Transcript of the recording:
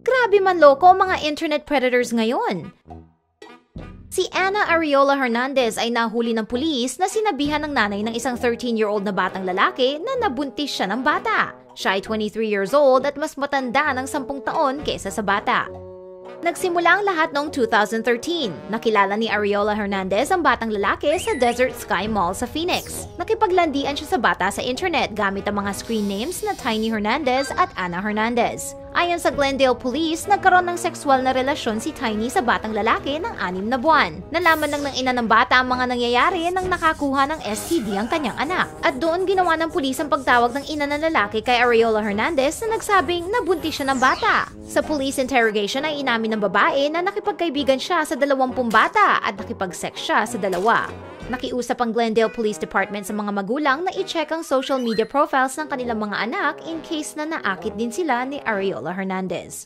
Grabe man loko ang mga internet predators ngayon. Si Ana Ariola Hernandez ay nahuli ng pulis na sinabihan ng nanay ng isang 13-year-old na batang lalaki na nabuntis siya ng bata. Siya ay 23 years old at mas matanda ng 10 taon kaysa sa bata. Nagsimula ang lahat noong 2013. Nakilala ni Ariola Hernandez ang batang lalaki sa Desert Sky Mall sa Phoenix. Nakipaglandian siya sa bata sa internet gamit ang mga screen names na Tiny Hernandez at Ana Hernandez. Ayon sa Glendale Police, nagkaroon ng sexual na relasyon si Tiny sa batang lalaki ng anim na buwan. Nalaman lang ng ina ng bata ang mga nangyayari nang nakakuha ng STD ang kanyang anak. At doon ginawa ng pulis ang pagtawag ng ina ng lalaki kay Ariola Hernandez na nagsabing nabuntis siya ng bata. Sa police interrogation ay inamin ng babae na nakipagkaibigan siya sa dalawampung bata at nakipag-sex siya sa dalawa. Nakiusap ang Glendale Police Department sa mga magulang na i-check ang social media profiles ng kanilang mga anak in case na naakit din sila ni Ariola Hernandez.